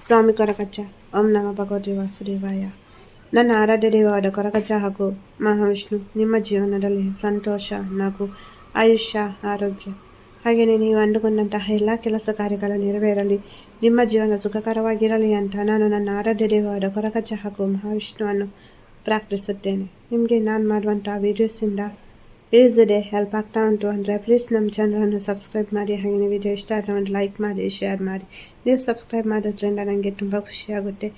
ಸ್ವಾಮಿ ಕೊರಕಚ್ಚ ಓಂ ನಮ ಭಗವತಿ ವಾಸುದೇವಾಯ ನನ್ನ ಆರಾಧ್ಯ ದೇವವಾದ ಕೊರಕಚ್ಚ ಹಾಗೂ ಮಹಾವಿಷ್ಣು ನಿಮ್ಮ ಜೀವನದಲ್ಲಿ ಸಂತೋಷ ನಗು ಆಯುಷ್ಯ ಆರೋಗ್ಯ ಹಾಗೆಯೇ ನೀವು ಅಂದುಕೊಂಡಂತಹ ಎಲ್ಲ ಕೆಲಸ ಕಾರ್ಯಗಳು ನೆರವೇರಲಿ. ನಿಮ್ಮ ಜೀವನ ಸುಖಕರವಾಗಿರಲಿ ಅಂತ ನಾನು ನನ್ನ ಆರಾಧ್ಯ ದೇವವಾದ ಕೊರಕಚ್ಚ ಹಾಗೂ ಮಹಾವಿಷ್ಣುವನ್ನು ಪ್ರಾರ್ಥಿಸುತ್ತೇನೆ. ನಿಮಗೆ ನಾನು ಮಾಡುವಂಥ ವೀಡಿಯೋಸಿಂದ ಯೂಸ್ ಡೇ ಹೆಲ್ಪ್ ಆಗ್ತಾ ಉಂಟು ಅಂದರೆ ಪ್ಲೀಸ್ ನಮ್ಮ ಚಾನಲನ್ನು ಸಬ್ಸ್ಕ್ರೈಬ್ ಮಾಡಿ ಹಾಗೆ ವಿಡಿಯೋ ಇಷ್ಟ ಆದರೆ ಒಂದು ಲೈಕ್ ಮಾಡಿ ಶೇರ್ ಮಾಡಿ. ನೀವು ಸಬ್ಸ್ಕ್ರೈಬ್ ಮಾಡೋದ್ರಿಂದ ನನಗೆ ತುಂಬ ಖುಷಿಯಾಗುತ್ತೆ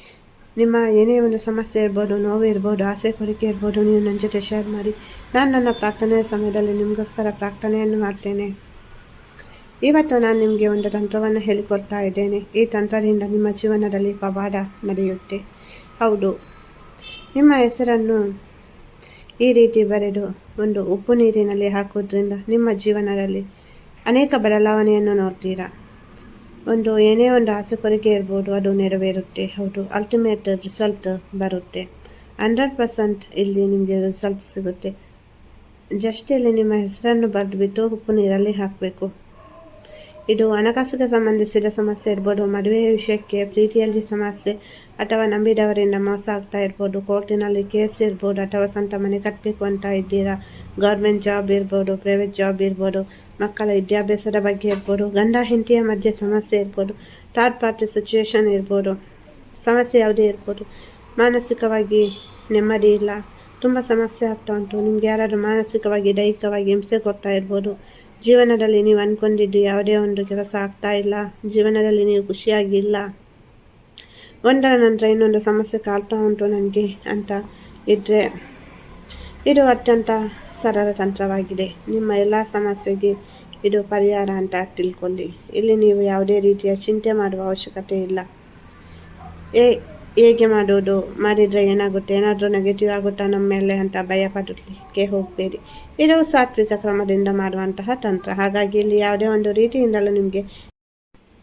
ನಿಮ್ಮ ಏನೇ ಒಂದು ಸಮಸ್ಯೆ ಇರ್ಬೋದು, ನೋವು ಇರ್ಬೋದು, ಆಸೆ, ಕೋರಿಕೆ ಇರ್ಬೋದು, ನೀವು ನನ್ನ ಜೊತೆ ಶೇರ್ ಮಾಡಿ. ನಾನು ನನ್ನ ಪ್ರಾರ್ಥನೆಯ ಸಮಯದಲ್ಲಿ ನಿಮಗೋಸ್ಕರ ಪ್ರಾರ್ಥನೆಯನ್ನು ಮಾಡ್ತೇನೆ. ಇವತ್ತು ನಾನು ನಿಮಗೆ ಒಂದು ತಂತ್ರವನ್ನು ಹೇಳಿಕೊಡ್ತಾ ಇದ್ದೇನೆ. ಈ ತಂತ್ರದಿಂದ ನಿಮ್ಮ ಜೀವನದಲ್ಲಿ ಪವಾಡ ನಡೆಯುತ್ತೆ. ಹೌದು. ನಿಮ್ಮ ಹೆಸರನ್ನು ಈ ರೀತಿ ಬರೆದು ಒಂದು ಉಪ್ಪು ನೀರಿನಲ್ಲಿ ಹಾಕೋದ್ರಿಂದ ನಿಮ್ಮ ಜೀವನದಲ್ಲಿ ಅನೇಕ ಬದಲಾವಣೆಯನ್ನು ನೋಡ್ತೀರಾ? ಒಂದು ಏನೇ ಒಂದು ಆಸೆ ಕೊರಿಕೆ ಇರ್ಬೋದು, ಅದು ನೆರವೇರುತ್ತೆ. ಹೌದು ಅಲ್ಟಿಮೇಟ್ ರಿಸಲ್ಟ್ ಬರುತ್ತೆ. ಹಂಡ್ರೆಡ್ ಪರ್ಸೆಂಟ್ ಇಲ್ಲಿ ನಿಮಗೆ ರಿಸಲ್ಟ್ ಸಿಗುತ್ತೆ. ಜಸ್ಟ್ ಇಲ್ಲಿ ನಿಮ್ಮ ಹೆಸರನ್ನು ಬರೆದುಬಿಟ್ಟು ಉಪ್ಪು ನೀರಲ್ಲಿ ಹಾಕಬೇಕು. ಇದು ಹಣಕಾಸಿಗೆ ಸಂಬಂಧಿಸಿದ ಸಮಸ್ಯೆ ಇರ್ಬೋದು, ಮದುವೆ ವಿಷಯಕ್ಕೆ ಪ್ರೀತಿಯಲ್ಲಿ ಸಮಸ್ಯೆ ಅಥವಾ ನಂಬಿದವರಿಂದ ಮೋಸ ಆಗ್ತಾ ಇರ್ಬೋದು, ಕೋರ್ಟಿನಲ್ಲಿ ಕೇಸ್ ಇರ್ಬೋದು ಅಥವಾ ಸ್ವಂತ ಮನೆ ಕಟ್ಟಬೇಕು ಅಂತ ಇದ್ದೀರಾ? ಗೌರ್ಮೆಂಟ್ ಜಾಬ್ ಇರ್ಬೋದು, ಪ್ರೈವೇಟ್ ಜಾಬ್ ಇರ್ಬೋದು, ಮಕ್ಕಳ ವಿದ್ಯಾಭ್ಯಾಸದ ಬಗ್ಗೆ ಇರ್ಬೋದು, ಗಂಡ ಹೆಂಡತಿಯ ಮಧ್ಯೆ ಸಮಸ್ಯೆ ಇರ್ಬೋದು ಥರ್ಡ್ ಪಾರ್ಟಿ ಸಿಚುವೇಶನ್ ಇರ್ಬೋದು, ಸಮಸ್ಯೆ ಯಾವುದೇ ಇರ್ಬೋದು, ಮಾನಸಿಕವಾಗಿ ನೆಮ್ಮದಿ ಇಲ್ಲ, ತುಂಬ ಸಮಸ್ಯೆ ಆಗ್ತಾ ಉಂಟು, ನಿಮ್ಗೆ ಯಾರಾದರೂ ಮಾನಸಿಕವಾಗಿ, ದೈಹಿಕವಾಗಿ ಹಿಂಸೆ ಕೊಡ್ತಾ ಇರ್ಬೋದು ಜೀವನದಲ್ಲಿ ನೀವು ಅಂದ್ಕೊಂಡಿದ್ದು ಯಾವುದೇ ಒಂದು ಕೆಲಸ ಆಗ್ತಾ ಇಲ್ಲ, ಜೀವನದಲ್ಲಿ ನೀವು ಖುಷಿಯಾಗಿಲ್ಲ. ಒಂದರ ನಂತರ ಇನ್ನೊಂದು ಸಮಸ್ಯೆ ಕಾಡ್ತಾ ಉಂಟು ನನಗೆ ಅಂತ ಇದ್ದರೆ ಇದು ಅತ್ಯಂತ ಸರಳ ತಂತ್ರವಾಗಿದೆ. ನಿಮ್ಮ ಎಲ್ಲ ಸಮಸ್ಯೆಗೆ ಇದು ಪರಿಹಾರ ಅಂತ ತಿಳ್ಕೊಳ್ಳಿ. ಇಲ್ಲಿ ನೀವು ಯಾವುದೇ ರೀತಿಯ ಚಿಂತೆ ಮಾಡುವ ಅವಶ್ಯಕತೆ ಇಲ್ಲ. ಏ ಹೇಗೆ ಮಾಡೋದು? ಮಾಡಿದರೆ ಏನಾಗುತ್ತೆ? ಏನಾದರೂ ನೆಗೆಟಿವ್ ಆಗುತ್ತಾ ನಮ್ಮ ಮೇಲೆ ಅಂತ ಭಯ ಪಡಲಿಕ್ಕೆ ಹೋಗಬೇಡಿ. ಇದು ಸಾತ್ವಿಕ ಕ್ರಮದಿಂದ ಮಾಡುವಂತಹ ತಂತ್ರ. ಹಾಗಾಗಿ ಇಲ್ಲಿ ಯಾವುದೇ ಒಂದು ರೀತಿಯಿಂದಲೂ ನಿಮಗೆ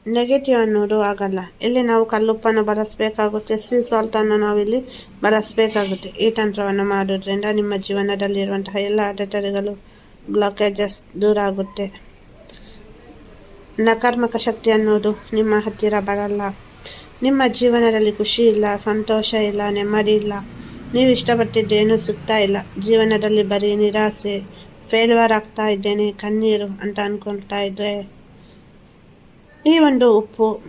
ನೆಗೆಟಿವ್ ಅನ್ನೋದು ಆಗಲ್ಲ. ಇಲ್ಲಿ ನಾವು ಕಲ್ಲುಪ್ಪನ್ನು ಬಳಸಬೇಕಾಗುತ್ತೆ ಸಿ ಸಾಲ್ಟನ್ನು ನಾವಿಲ್ಲಿ ಬಳಸಬೇಕಾಗುತ್ತೆ. ಈ ತಂತ್ರವನ್ನು ಮಾಡೋದ್ರಿಂದ ನಿಮ್ಮ ಜೀವನದಲ್ಲಿರುವಂತಹ ಎಲ್ಲ ಅಡೆತಡೆಗಳು ಬ್ಲಾಕೇಜಸ್ ದೂರ ಆಗುತ್ತೆ. ನಕಾರ್ಮಕ ಶಕ್ತಿ ಅನ್ನೋದು ನಿಮ್ಮ ಹತ್ತಿರ ಬರಲ್ಲ. ನಿಮ್ಮ ಜೀವನದಲ್ಲಿ ಖುಷಿ ಇಲ್ಲ, ಸಂತೋಷ ಇಲ್ಲ, ನೆಮ್ಮದಿ ಇಲ್ಲ. ನೀವು ಇಷ್ಟಪಟ್ಟಿದ್ದೇನು ಸಿಗ್ತಾ ಇಲ್ಲ. ಜೀವನದಲ್ಲಿ ಬರೀ ನಿರಾಸೆ ಫೇಲ್ವರ್ ಆಗ್ತಾ ಇದ್ದೇನೆ, ಕಣ್ಣೀರು ಅಂತ ಅಂದ್ಕೊಳ್ತಾ ಇದ್ದರೆ ಈ ಒಂದು ಉಪ್ಪು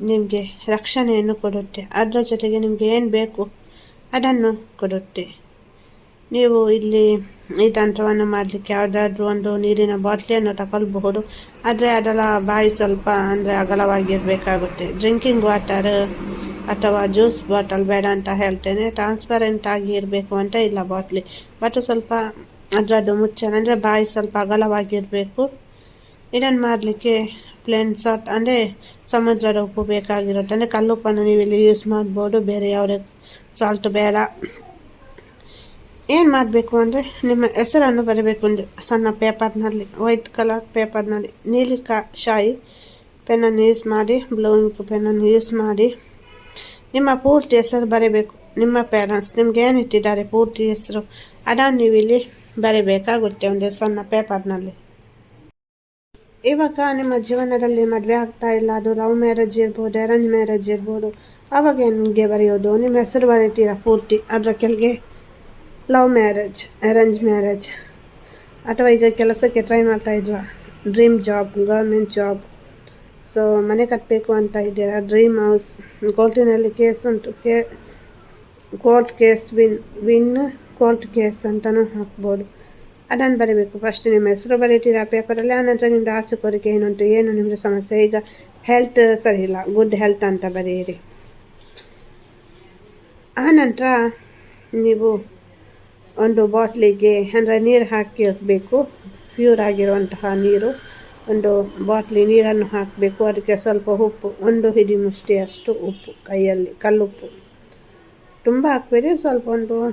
ನಿಮಗೆ ರಕ್ಷಣೆಯನ್ನು ಕೊಡುತ್ತೆ. ಅದರ ಜೊತೆಗೆ ನಿಮಗೆ ಏನು ಬೇಕು? ಅದನ್ನು ಕೊಡುತ್ತೆ. ನೀವು ಇಲ್ಲಿ ಈ ತಂತ್ರವನ್ನು ಮಾಡಲಿಕ್ಕೆ ಯಾವುದಾದ್ರೂ ಒಂದು ನೀರಿನ ಬಾಟ್ಲಿಯನ್ನು ತಗೊಳ್ಬಹುದು ಆದರೆ ಅದರ ಬಾಯಿ ಸ್ವಲ್ಪ ಅಂದರೆ ಅಗಲವಾಗಿರಬೇಕಾಗುತ್ತೆ. ಡ್ರಿಂಕಿಂಗ್ ವಾಟರ್ ಅಥವಾ ಜ್ಯೂಸ್ ಬಾಟಲ್ ಬೇಡ ಅಂತ ಹೇಳ್ತೇನೆ. ಟ್ರಾನ್ಸ್ಪರೆಂಟ್ ಆಗಿ ಇರಬೇಕು ಅಂತ ಇಲ್ಲ ಬಾಟ್ಲಿ. ಬಟ್ ಸ್ವಲ್ಪ ಅದರದ್ದು ಮುಚ್ಚನ ಅಂದರೆ ಬಾಯಿ ಸ್ವಲ್ಪ ಅಗಲವಾಗಿರಬೇಕು. ಇದನ್ನು ಮಾಡಲಿಕ್ಕೆ ಪ್ಲೇನ್ ಸಾಲ್ಟ್ ಅಂದರೆ ಸಮುದ್ರದ ಉಪ್ಪು ಬೇಕಾಗಿರುತ್ತೆ. ಅಂದರೆ ಕಲ್ಲುಪ್ಪನ್ನು ನೀವು ಇಲ್ಲಿ ಯೂಸ್ ಮಾಡ್ಬೋದು. ಬೇರೆ ಯಾವುದೇ ಸಾಲ್ಟ್ ಬೇಡ. ಏನು ಮಾಡಬೇಕು ಅಂದರೆ ನಿಮ್ಮ ಹೆಸರನ್ನು ಬರಬೇಕು ಒಂದು ಸಣ್ಣ ಪೇಪರ್ನಲ್ಲಿ, ವೈಟ್ ಕಲರ್ ಪೇಪರ್ನಲ್ಲಿ ನೀಲಿ ಕಾ ಶಾಯಿ ಪೆನ್ನನ್ನು ಯೂಸ್ ಮಾಡಿ ಬ್ಲೌಯಿಂಗ್ ಪೆನ್ನನ್ನು ಯೂಸ್ ಮಾಡಿ, ನಿಮ್ಮ ಪೂರ್ತಿ ಹೆಸರು ಬರೀಬೇಕು. ನಿಮ್ಮ ಪೇರೆಂಟ್ಸ್ ನಿಮ್ಗೆ ಏನು ಇಟ್ಟಿದ್ದಾರೆ ಪೂರ್ತಿ ಹೆಸರು, ಅದನ್ನು ನೀವು ಇಲ್ಲಿ ಬರೀಬೇಕಾಗುತ್ತೆ ಒಂದು ಸಣ್ಣ ಪೇಪರ್ನಲ್ಲಿ. ಇವಾಗ ನಿಮ್ಮ ಜೀವನದಲ್ಲಿ ಮದುವೆ ಆಗ್ತಾ ಇಲ್ಲ, ಅದು ಲವ್ ಮ್ಯಾರೇಜ್ ಇರ್ಬೋದು ಅರೇಂಜ್ ಮ್ಯಾರೇಜ್ ಇರ್ಬೋದು, ಅವಾಗ ನಿಮಗೆ ಬರೆಯೋದು? ನಿಮ್ಮ ಹೆಸರು ಬರೀತೀರಾ ಪೂರ್ತಿ? ಅದರ ಕೆಳಗೆ ಲವ್ ಮ್ಯಾರೇಜ್ ಅರೇಂಜ್ ಮ್ಯಾರೇಜ್ ಅಥವಾ ಈಗ ಕೆಲಸಕ್ಕೆ ಟ್ರೈ ಮಾಡ್ತಾ ಇದ್ರ dream job government job so ಮನೆ ಕಟ್ಟಬೇಕು ಅಂತ ಇದ್ದೀರಾ? ಡ್ರೀಮ್ ಹೌಸ್ ಕೋರ್ಟಿನಲ್ಲಿ ಕೇಸ್ ಉಂಟು. ಕೇ court case win win court case ಅಂತಲೂ ಹಾಕ್ಬೋದು. ಅದನ್ನು ಬರೀಬೇಕು. ಫಸ್ಟ್ ನಿಮ್ಮ ಹೆಸರು ಬರೀತೀರಾ? ಪೇಪರಲ್ಲಿ ಆನಂತರ ನಿಮ್ಮದು ಆಸೆ ಕೋರಿಕೆ ಏನುಂಟು? ಏನು ನಿಮ್ಮದು ಸಮಸ್ಯೆ? ಈಗ ಹೆಲ್ತ್ ಸರಿ ಇಲ್ಲ. ಗುಡ್ ಹೆಲ್ತ್ ಅಂತ ಬರೆಯಿರಿ ಆನಂತರ ನೀವು ಒಂದು ಬಾಟ್ಲಿಗೆ ಅಂದರೆ ನೀರು ಹಾಕಿರಬೇಕು ಪ್ಯೂರ್ ಆಗಿರುವಂತಹ ನೀರು. ಒಂದು ಬಾಟ್ಲಿ ನೀರನ್ನು ಹಾಕಬೇಕು. ಅದಕ್ಕೆ ಸ್ವಲ್ಪ ಉಪ್ಪು. ಒಂದು ಹಿಡಿ ಮುಷ್ಟಿಯಷ್ಟು ಉಪ್ಪು. ಕೈಯಲ್ಲಿ ಕಲ್ಲುಪ್ಪು. ತುಂಬ ಹಾಕಬೇಡಿ. ಸ್ವಲ್ಪ ಒಂದು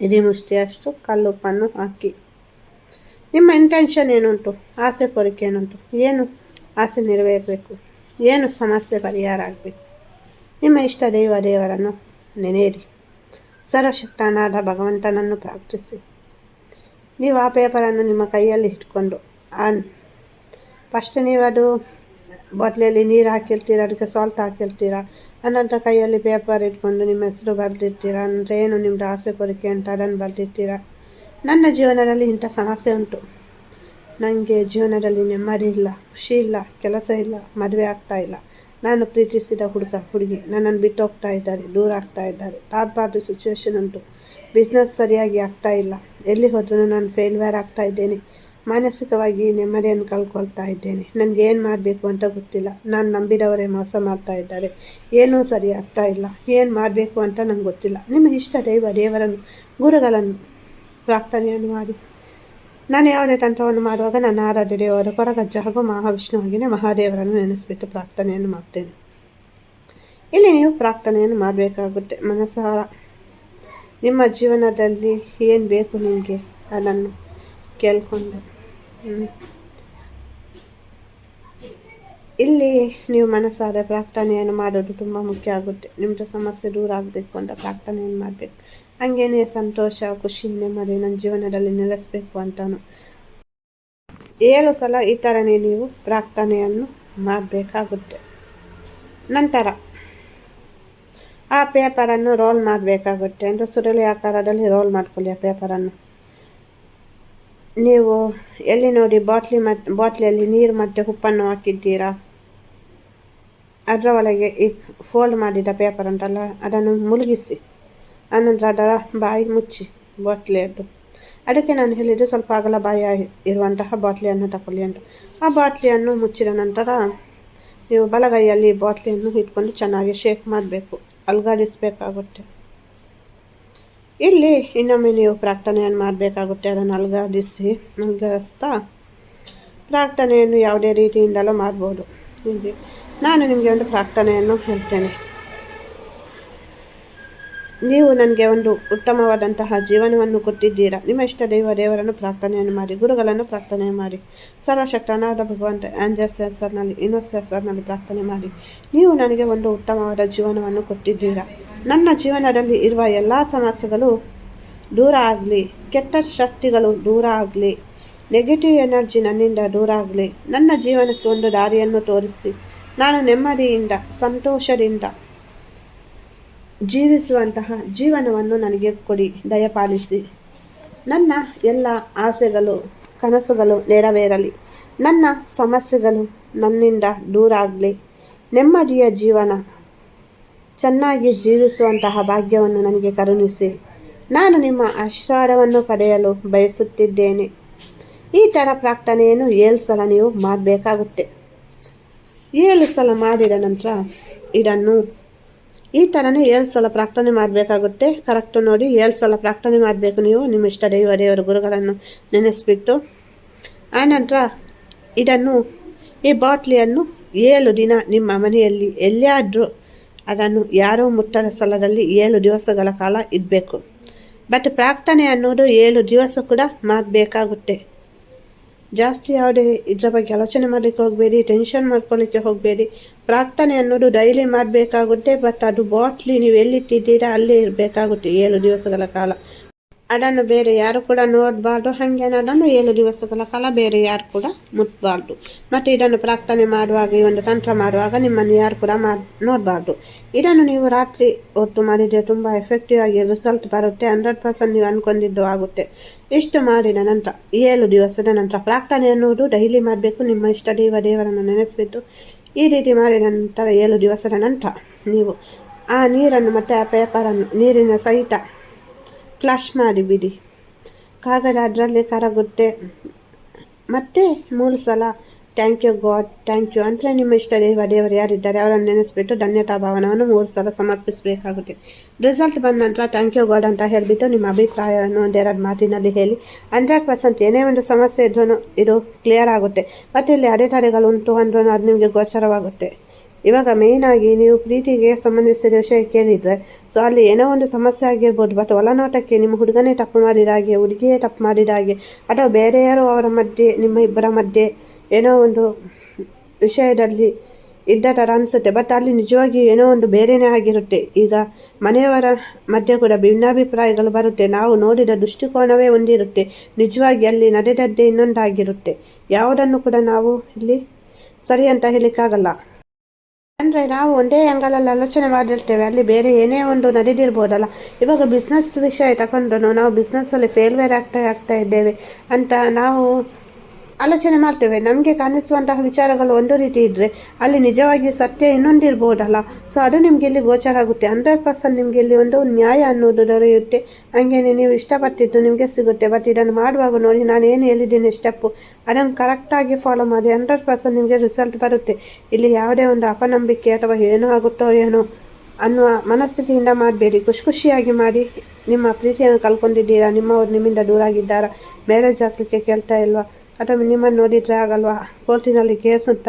ಹಿಡಿ ಮುಷ್ಟಿಯಷ್ಟು ಕಲ್ಲುಪ್ಪನ್ನು ಹಾಕಿ. ನಿಮ್ಮ ಇಂಟೆನ್ಷನ್ ಏನುಂಟು? ಆಸೆ ಕೋರಿಕೆ ಏನುಂಟು? ಏನು ಆಸೆ ನೆರವೇರಬೇಕು? ಏನು ಸಮಸ್ಯೆ ಪರಿಹಾರ ಆಗಬೇಕು? ನಿಮ್ಮ ಇಷ್ಟ ದೈವ ದೇವರನ್ನು ನೆನೆಯಿರಿ. ಸರ್ವಶಕ್ತನಾದ ಭಗವಂತನನ್ನು ಪ್ರಾರ್ಥಿಸಿ. ನೀವು ಆ ಪೇಪರನ್ನು ನಿಮ್ಮ ಕೈಯಲ್ಲಿ ಇಟ್ಕೊಂಡು, ಆ, ಫಸ್ಟ್ ನೀವು ಅದು ಬಾಟ್ಲಿಯಲ್ಲಿ ನೀರು ಹಾಕಿರ್ತೀರ, ಅದಕ್ಕೆ ಸಾಲ್ಟ್ ಹಾಕಿರ್ತೀರ, ಅನಂತರ ಕೈಯಲ್ಲಿ ಪೇಪರ್ ಇಟ್ಕೊಂಡು ನಿಮ್ಮ ಹೆಸರು ಬರೆದಿರ್ತೀರ ಅಂದರೆ ಏನು ನಿಮ್ಮದು ಆಸೆ ಕೋರಿಕೆ ಅಂತ ಅದನ್ನು ಬರೆದಿರ್ತೀರ? ನನ್ನ ಜೀವನದಲ್ಲಿ ಇಂಥ ಸಮಸ್ಯೆ ಉಂಟು. ನನಗೆ ಜೀವನದಲ್ಲಿ ನೆಮ್ಮದಿ ಇಲ್ಲ, ಖುಷಿ ಇಲ್ಲ, ಕೆಲಸ ಇಲ್ಲ, ಮದುವೆ ಆಗ್ತಾ ಇಲ್ಲ. ನಾನು ಪ್ರೀತಿಸಿದ ಹುಡುಗ, ಹುಡುಗಿ. ನನ್ನನ್ನು ಬಿಟ್ಟು ಹೋಗ್ತಾ ಇದ್ದಾರೆ, ದೂರ ಆಗ್ತಾ ಇದ್ದಾರೆ. ಪಾರ್ಟಿ ಸಿಚುವೇಶನ್ ಉಂಟು ಬಿಸ್ನೆಸ್ ಸರಿಯಾಗಿ ಆಗ್ತಾ ಇಲ್ಲ. ಎಲ್ಲಿ ಹೋದ್ರೂ ನಾನು ಫೇಲ್ವೇರ್ ಆಗ್ತಾ ಇದ್ದೇನೆ. ಮಾನಸಿಕವಾಗಿ ನೆಮ್ಮದಿಯನ್ನು ಕಳ್ಕೊಳ್ತಾ ಇದ್ದೇನೆ. ನನಗೆ ಏನು ಮಾಡಬೇಕು ಅಂತ ಗೊತ್ತಿಲ್ಲ. ನಾನು ನಂಬಿದವರೇ ಮೋಸ ಮಾಡ್ತಾ ಇದ್ದಾರೆ. ಏನೂ ಸರಿ ಆಗ್ತಾ ಇಲ್ಲ. ಏನು ಮಾಡಬೇಕು ಅಂತ ನನಗೆ ಗೊತ್ತಿಲ್ಲ. ನಿಮ್ಮ ಇಷ್ಟ ದೈವ ದೇವರನ್ನು, ಗುರುಗಳನ್ನು, ಪ್ರಾರ್ಥನೆಯನ್ನು ಮಾಡಿ. ನಾನು ಯಾವುದೇ ತಂತ್ರವನ್ನು ಮಾಡುವಾಗ ನನ್ನ ಆರಾಧ್ಯ ದೇವರ, ಕೊರಗಜ್ಜ ಹಾಗೂ ಮಹಾವಿಷ್ಣುವಾಗಿನೇ ಮಹಾದೇವರನ್ನು ನೆನೆಸಿಬಿಟ್ಟು ಪ್ರಾರ್ಥನೆಯನ್ನು ಮಾಡ್ತೇನೆ. ಇಲ್ಲಿ ನೀವು ಪ್ರಾರ್ಥನೆಯನ್ನು ಮಾಡಬೇಕಾಗುತ್ತೆ. ಮನಸಾರ, ನಿಮ್ಮ ಜೀವನದಲ್ಲಿ ಏನು ಬೇಕು ನಿಮಗೆ? ಅದನ್ನು ಕೇಳ್ಕೊಂಡು. ಇಲ್ಲಿ ನೀವು ಮನಸ್ಸಾದ ಪ್ರಾರ್ಥನೆಯನ್ನು ಮಾಡೋದು ತುಂಬ ಮುಖ್ಯ ಆಗುತ್ತೆ. ನಿಮ್ಮದು ಸಮಸ್ಯೆ ದೂರ ಆಗಬೇಕು ಅಂತ ಪ್ರಾರ್ಥನೆಯನ್ನು ಮಾಡಬೇಕು. ಹಂಗೇನೆ ಸಂತೋಷ, ಖುಷಿ, ನೆಮ್ಮದಿ ನನ್ನ ಜೀವನದಲ್ಲಿ ನೆಲೆಸಬೇಕು ಅಂತಾನು. ಏಳು ಸಲ ಈ ಥರನೇ ನೀವು ಪ್ರಾರ್ಥನೆಯನ್ನು ಮಾಡಬೇಕಾಗುತ್ತೆ. ನಂತರ, ಆ ಪೇಪರನ್ನು ರೋಲ್ ಮಾಡಬೇಕಾಗುತ್ತೆ. ಅಂದರೆ ಸುರಳಿ ಆಕಾರದಲ್ಲಿ ರೋಲ್ ಮಾಡ್ಕೊಳ್ಳಿ ಆ ಪೇಪರನ್ನು. ನೀವು ಎಲ್ಲಿ ನೋಡಿ ಬಾಟ್ಲಿ ಮತ್ತು ಬಾಟ್ಲಿಯಲ್ಲಿ ನೀರು ಮತ್ತು ಉಪ್ಪನ್ನು ಹಾಕಿದ್ದೀರಾ? ಅದರ ಒಳಗೆ ಈ ಫೋಲ್ಡ್ ಮಾಡಿದ ಪೇಪರ್ ಉಂಟಲ್ಲ, ಅದನ್ನು ಮುಳುಗಿಸಿ. ಆನಂತರ ಅದರ ಬಾಯಿ ಮುಚ್ಚಿ ಬಾಟ್ಲಿಯದ್ದು ಅದಕ್ಕೆ ನಾನು ಹೇಳಿದ್ದು ಸ್ವಲ್ಪ ಅಗಲ ಬಾಯಿ ಇರುವಂತಹ ಬಾಟ್ಲಿಯನ್ನು ತಗೊಳ್ಳಿ ಅಂತ. ಆ ಬಾಟ್ಲಿಯನ್ನು ಮುಚ್ಚಿದ ನಂತರ ನೀವು ಬಲಗೈಯಲ್ಲಿ ಬಾಟ್ಲಿಯನ್ನು ಇಟ್ಕೊಂಡು ಚೆನ್ನಾಗಿ ಶೇಕ್ ಮಾಡಬೇಕು. ಅಲ್ಗಾಡಿಸ್ಬೇಕಾಗುತ್ತೆ. ಇಲ್ಲಿ ಇನ್ನೊಮ್ಮೆ ನೀವು ಪ್ರಾರ್ಥನೆಯನ್ನು ಮಾಡಬೇಕಾಗುತ್ತೆ. ಅದನ್ನು ಅಲ್ಗಾಡಿಸಿ, ಅಲ್ಗಾಡಿಸ್ತಾ ಪ್ರಾರ್ಥನೆಯನ್ನು ಯಾವುದೇ ರೀತಿಯಿಂದಲೂ ಮಾಡ್ಬೋದು. ಇಲ್ಲಿ ನಾನು ನಿಮಗೆ ಒಂದು ಪ್ರಾರ್ಥನೆಯನ್ನು ಹೇಳ್ತೇನೆ. ನೀವು ನನಗೆ ಒಂದು ಉತ್ತಮವಾದಂತಹ ಜೀವನವನ್ನು ಕೊಟ್ಟಿದ್ದೀರಾ. ನಿಮ್ಮ ಇಷ್ಟ ದೈವ ದೇವರನ್ನು ಪ್ರಾರ್ಥನೆಯನ್ನು ಮಾಡಿ, ಗುರುಗಳನ್ನು ಪ್ರಾರ್ಥನೆ ಮಾಡಿ, ಸರ್ವಶಕ್ತನಾದ ಭಗವಂತ ಆಂಜಸ್ ಹೆಸರಿನಲ್ಲಿ ಇನ್ನೊಸ್ ಹೆಸರಿನಲ್ಲಿ ಪ್ರಾರ್ಥನೆ ಮಾಡಿ. ನೀವು ನನಗೆ ಒಂದು ಉತ್ತಮವಾದ ಜೀವನವನ್ನು ಕೊಟ್ಟಿದ್ದೀರಾ. ನನ್ನ ಜೀವನದಲ್ಲಿ ಇರುವ ಎಲ್ಲ ಸಮಸ್ಯೆಗಳು ದೂರ ಆಗಲಿ, ಕೆಟ್ಟ ಶಕ್ತಿಗಳು ದೂರ ಆಗಲಿ ನೆಗೆಟಿವ್ ಎನರ್ಜಿ ನನ್ನಿಂದ ದೂರ ಆಗಲಿ, ನನ್ನ ಜೀವನಕ್ಕೆ ಒಂದು ದಾರಿಯನ್ನು ತೋರಿಸಿ ನಾನು ನೆಮ್ಮದಿಯಿಂದ, ಸಂತೋಷದಿಂದ ಜೀವಿಸುವಂತಹ ಜೀವನವನ್ನು ನನಗೆ ಕೊಡಿ, ದಯಪಾಲಿಸಿ. ನನ್ನ ಎಲ್ಲ ಆಸೆಗಳು, ಕನಸುಗಳು ನೆರವೇರಲಿ. ನನ್ನ ಸಮಸ್ಯೆಗಳು ನನ್ನಿಂದ ದೂರ ಆಗಲಿ ನೆಮ್ಮದಿಯ ಜೀವನ, ಚೆನ್ನಾಗಿ ಜೀವಿಸುವಂತಹ ಭಾಗ್ಯವನ್ನು ನನಗೆ ಕರುಣಿಸಿ. ನಾನು ನಿಮ್ಮ ಆಶೀರ್ವಾದವನ್ನು ಪಡೆಯಲು ಬಯಸುತ್ತಿದ್ದೇನೆ. ಈ ಥರ ಪ್ರಾರ್ಥನೆಯನ್ನು ಏಳು ಸಲ ನೀವು ಮಾಡಬೇಕಾಗುತ್ತೆ. ಏಳು ಸಲ ಮಾಡಿದ ನಂತರ ಇದನ್ನು ಈ ಥರನೇ ಏಳು ಸಲ ಪ್ರಾರ್ಥನೆ ಮಾಡಬೇಕಾಗುತ್ತೆ. ಕರೆಕ್ಟು ನೋಡಿ, ಏಳು ಸಲ ಪ್ರಾರ್ಥನೆ ಮಾಡಬೇಕು ನೀವು. ನಿಮ್ಮ ಇಷ್ಟ ದೈವ ದೇವರ ಗುರುಗಳನ್ನು ನೆನೆಸ್ಬಿಟ್ಟು ಆನಂತರ ಇದನ್ನು ಈ ಬಾಟ್ಲಿಯನ್ನು ಏಳು ದಿನ ನಿಮ್ಮ ಮನೆಯಲ್ಲಿ ಎಲ್ಲಿಯಾದರೂ ಅದನ್ನು ಯಾರೋ ಮುಟ್ಟದ ಸ್ಥಳದಲ್ಲಿ ಏಳು ದಿವಸಗಳ ಕಾಲ ಇರಬೇಕು ಬಟ್ ಪ್ರಾರ್ಥನೆ ಅನ್ನೋದು ಏಳು ದಿವಸ ಕೂಡ ಮಾಡಬೇಕಾಗುತ್ತೆ. ಜಾಸ್ತಿ ಯಾವುದೇ ಇದರ ಬಗ್ಗೆ ಆಲೋಚನೆ ಮಾಡಲಿಕ್ಕೆ ಹೋಗಬೇಡಿ ಟೆನ್ಷನ್ ಮಾಡ್ಕೊಳ್ಳಿಕ್ಕೆ ಹೋಗಬೇಡಿ. ಪ್ರಾರ್ಥನೆ ಅನ್ನೋದು ಡೈಲಿ ಮಾಡಬೇಕಾಗುತ್ತೆ ಬಟ್ ಅದು ಬಾಟ್ಲಿ ನೀವು ಎಲ್ಲಿಟ್ಟಿದ್ದೀರಾ, ಅಲ್ಲೇ ಇರಬೇಕಾಗುತ್ತೆ ಏಳು ದಿವಸಗಳ ಕಾಲ. ಅದನ್ನು ಬೇರೆ ಯಾರು ಕೂಡ ನೋಡಬಾರ್ದು. ಹಾಗೆ ಅದನ್ನು ಏಳು ದಿವಸಗಳ ಕಾಲ ಬೇರೆ ಯಾರು ಕೂಡ ಮುಟ್ಟಬಾರ್ದು ಮತ್ತು ಇದನ್ನು ಪ್ರಾರ್ಥನೆ ಮಾಡುವಾಗ, ಈ ಒಂದು ತಂತ್ರ ಮಾಡುವಾಗ ನಿಮ್ಮನ್ನು ಯಾರು ಕೂಡ ಮಾಡಿ ನೋಡಬಾರ್ದು. ಇದನ್ನು ನೀವು ರಾತ್ರಿ ಹೊತ್ತು ಮಾಡಿದರೆ ತುಂಬ ಎಫೆಕ್ಟಿವ್ ಆಗಿ ರಿಸಲ್ಟ್ ಬರುತ್ತೆ. ಹಂಡ್ರೆಡ್ ಪರ್ಸೆಂಟ್ ನೀವು ಅಂದ್ಕೊಂಡಿದ್ದು ಆಗುತ್ತೆ. ಇಷ್ಟು ಮಾಡಿದ ನಂತರ, ಏಳು ದಿವಸದ ನಂತರ ಪ್ರಾರ್ಥನೆ ಅನ್ನೋದು ಡೈಲಿ ಮಾಡಬೇಕು. ನಿಮ್ಮ ಇಷ್ಟ ದೇವ ದೇವರನ್ನು ನೆನೆಸಿಬಿಟ್ಟು ಈ ರೀತಿ ಮಾಡಿದ ನಂತರ ಏಳು ದಿವಸದ ನಂತರ ನೀವು ಆ ನೀರನ್ನು ಮತ್ತು ಆ ಪೇಪರನ್ನು ನೀರಿನ ಸಹಿತ ಫ್ಲಾಶ್ ಮಾಡಿಬಿಡಿ ಕಾಗದ ಅದರಲ್ಲಿ ಕರಗುತ್ತೆ. ಮತ್ತು ಮೂರು ಸಲ thank you god thank you ಅಂತಲೇ ನಿಮ್ಮ ಇಷ್ಟ ದೇವ ದೇವರು ಯಾರಿದ್ದಾರೆ ಅವರನ್ನು ನೆನೆಸ್ಬಿಟ್ಟು ಧನ್ಯತಾ ಭಾವನವನ್ನು ಮೂರು ಸಲ ಸಮರ್ಪಿಸಬೇಕಾಗುತ್ತೆ. ರಿಸಲ್ಟ್ ಬಂದ ನಂತರ ಥ್ಯಾಂಕ್ ಯು ಗಾಡ್ ಅಂತ ಹೇಳಿಬಿಟ್ಟು ನಿಮ್ಮ ಅಭಿಪ್ರಾಯವನ್ನು ಒಂದೆರಡು ಮಾತಿನಲ್ಲಿ ಹೇಳಿ. ಹಂಡ್ರೆಡ್ ಪರ್ಸೆಂಟ್ ಏನೇ ಒಂದು ಸಮಸ್ಯೆ ಇದ್ರೂ ಇದು ಕ್ಲಿಯರ್ ಆಗುತ್ತೆ. ಮತ್ತು ಇಲ್ಲಿ ಅಡೆತಡೆಗಳು ಉಂಟು ಅಂದ್ರೂ ಅದು ನಿಮಗೆ ಗೋಚರವಾಗುತ್ತೆ. ಇವಾಗ ಮೇಯ್ನಾಗಿ ನೀವು ಪ್ರೀತಿಗೆ ಸಂಬಂಧಿಸಿದ ವಿಷಯ ಕೇಳಿದರೆ ಸೊ ಅಲ್ಲಿ ಏನೋ ಒಂದು ಸಮಸ್ಯೆ ಆಗಿರ್ಬೋದು ಬಟ್ ಒಳನೋಟಕ್ಕೆ ನಿಮ್ಮ ಹುಡುಗನೇ ತಪ್ಪು ಮಾಡಿದ ಹಾಗೆ ಹುಡುಗಿಯೇ ತಪ್ಪು ಮಾಡಿದ ಹಾಗೆ ಅಥವಾ ಬೇರೆ ಯಾರೋ ಅವರ ಮಧ್ಯೆ, ನಿಮ್ಮ ಇಬ್ಬರ ಮಧ್ಯೆ ಏನೋ ಒಂದು ವಿಷಯದಲ್ಲಿ ಇದ್ದ ಥರ ಅನಿಸುತ್ತೆ. ಬಟ್ ಅಲ್ಲಿ ನಿಜವಾಗಿ ಏನೋ ಒಂದು ಬೇರೆಯೇ ಆಗಿರುತ್ತೆ. ಈಗ ಮನೆಯವರ ಮಧ್ಯೆ ಕೂಡ ಭಿನ್ನಾಭಿಪ್ರಾಯಗಳು ಬರುತ್ತೆ. ನಾವು ನೋಡಿದ ದೃಷ್ಟಿಕೋನವೇ ಒಂದಿರುತ್ತೆ. ನಿಜವಾಗಿ ಅಲ್ಲಿ ನಡೆದದ್ದೇ ಇನ್ನೊಂದಾಗಿರುತ್ತೆ. ಯಾವುದನ್ನು ಕೂಡ ನಾವು ಇಲ್ಲಿ ಸರಿ ಅಂತ ಹೇಳಲಿಕ್ಕಾಗಲ್ಲ. ಅಂದರೆ ನಾವು ಒಂದೇ ಆ್ಯಂಗಲಲ್ಲಿ ಆಲೋಚನೆ ಮಾಡಿರ್ತೇವೆ. ಅಲ್ಲಿ ಬೇರೆ ಏನೇ ಒಂದು ನಡೆದಿರ್ಬೋದಲ್ಲ. ಇವಾಗ ಬಿಸ್ನೆಸ್ ವಿಷಯ ತಗೊಂಡು ನಾವು ಬಿಸ್ನೆಸ್ಸಲ್ಲಿ ಫೇಲ್ವೇರ್ ಆಗ್ತಾ ಆಗ್ತಾ ಇದ್ದೇವೆ ಅಂತ ನಾವು ಆಲೋಚನೆ ಮಾಡ್ತೇವೆ. ನಮಗೆ ಕಾಣಿಸುವಂತಹ ವಿಚಾರಗಳು ಒಂದು ರೀತಿ ಇದ್ದರೆ ಅಲ್ಲಿ ನಿಜವಾಗಿ ಸತ್ಯ ಇನ್ನೊಂದಿರ್ಬೋದಲ್ಲ? ಸೊ ಅದು ನಿಮಗೆ ಇಲ್ಲಿ ಗೋಚರ ಆಗುತ್ತೆ. ಹಂಡ್ರೆಡ್ ಪರ್ಸೆಂಟ್ ನಿಮಗೆ ಇಲ್ಲಿ ಒಂದು ನ್ಯಾಯ ಅನ್ನೋದು ದೊರೆಯುತ್ತೆ. ಹಂಗೇನೆ ನೀವು ಇಷ್ಟಪಟ್ಟಿದ್ದು ನಿಮಗೆ ಸಿಗುತ್ತೆ. ಬಟ್ ಇದನ್ನು ಮಾಡುವಾಗ ನೋಡಿ, ನಾನು ಏನು ಹೇಳಿದ್ದೀನಿ ಸ್ಟೆಪ್ಪು ಅದನ್ನು ಕರೆಕ್ಟಾಗಿ ಫಾಲೋ ಮಾಡಿ ಹಂಡ್ರೆಡ್ ಪರ್ಸೆಂಟ್ ನಿಮಗೆ ರಿಸಲ್ಟ್ ಬರುತ್ತೆ. ಇಲ್ಲಿ ಯಾವುದೇ ಒಂದು ಅಪನಂಬಿಕೆ ಅಥವಾ ಏನೋ ಆಗುತ್ತೋ ಏನೋ ಅನ್ನುವ ಮನಸ್ಥಿತಿಯಿಂದ ಮಾಡಬೇಡಿ. ಖುಷಿ ಖುಷಿಯಾಗಿ ಮಾಡಿ ನಿಮ್ಮ ಪ್ರೀತಿಯನ್ನು ಕಲ್ಕೊಂಡಿದ್ದೀರಾ ನಿಮ್ಮವ್ರು ನಿಮ್ಮಿಂದ ದೂರ ಆಗಿದ್ದಾರಾ ಮ್ಯಾರೇಜ್ ಆಗಲಿಕ್ಕೆ ಕೇಳ್ತಾ ಇಲ್ವಾ? ಅಥವಾ ನಿಮ್ಮನ್ನು ನೋಡಿದರೆ ಆಗಲ್ವಾ ಕೋರ್ಟಿನಲ್ಲಿ ಕೇಸ್ ಅಂತ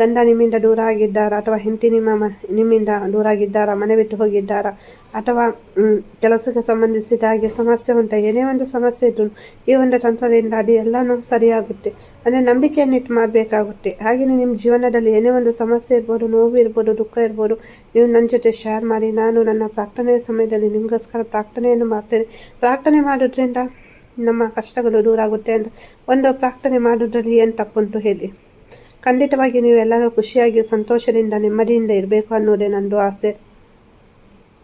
ಗಂಡ ನಿಮ್ಮಿಂದ ದೂರ ಆಗಿದ್ದಾರಾ ಅಥವಾ ಹೆಂಡತಿ ನಿಮ್ಮ ಮ, ನಿಮ್ಮಿಂದ ದೂರ ಆಗಿದ್ದಾರಾ ಮನೆ ಬಿಟ್ಟು ಹೋಗಿದ್ದಾರಾ? ಅಥವಾ ಕೆಲಸಕ್ಕೆ ಸಂಬಂಧಿಸಿದ ಹಾಗೆ ಸಮಸ್ಯೆ ಉಂಟ? ಏನೇ ಒಂದು ಸಮಸ್ಯೆ ಇದ್ದು ಈ ಒಂದು ತಂತ್ರದಿಂದ ಅದು ಎಲ್ಲನೂ ಸರಿಯಾಗುತ್ತೆ. ಅಂದರೆ ನಂಬಿಕೆಯನ್ನು ಇಟ್ಟು ಮಾಡಬೇಕಾಗುತ್ತೆ. ಹಾಗೆಯೇ ನಿಮ್ಮ ಜೀವನದಲ್ಲಿ ಏನೇ ಒಂದು ಸಮಸ್ಯೆ ಇರ್ಬೋದು, ನೋವು ಇರ್ಬೋದು, ದುಃಖ ಇರ್ಬೋದು, ನೀವು ನನ್ನ ಜೊತೆ ಶೇರ್ ಮಾಡಿ. ನಾನು ನನ್ನ ಪ್ರಾರ್ಥನೆಯ ಸಮಯದಲ್ಲಿ ನಿಮಗೋಸ್ಕರ ಪ್ರಾರ್ಥನೆಯನ್ನು ಮಾಡ್ತೇನೆ. ಪ್ರಾರ್ಥನೆ ಮಾಡೋದ್ರಿಂದ ನಮ್ಮ ಕಷ್ಟಗಳು ದೂರ ಆಗುತ್ತೆ ಅಂತ ಒಂದು ಪ್ರಾರ್ಥನೆ ಮಾಡೋದ್ರಲ್ಲಿ ಏನು ತಪ್ಪುಂಟು ಹೇಳಿ. ಖಂಡಿತವಾಗಿ ನೀವೆಲ್ಲರೂ ಖುಷಿಯಾಗಿ ಸಂತೋಷದಿಂದ ನೆಮ್ಮದಿಯಿಂದ ಇರಬೇಕು ಅನ್ನೋದೇ ನಂದು ಆಸೆ.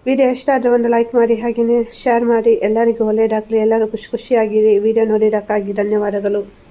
ವಿಡಿಯೋ ಎಷ್ಟಾದರೂ ಒಂದು ಲೈಕ್ ಮಾಡಿ ಹಾಗೆಯೇ ಶೇರ್ ಮಾಡಿ. ಎಲ್ಲರಿಗೂ ಒಳ್ಳೆಯದಾಗಲಿ, ಎಲ್ಲರೂ ಖುಷಿ ಖುಷಿಯಾಗಿರಿ. ವಿಡಿಯೋ ನೋಡಿದಕ್ಕಾಗಿ ಧನ್ಯವಾದಗಳು.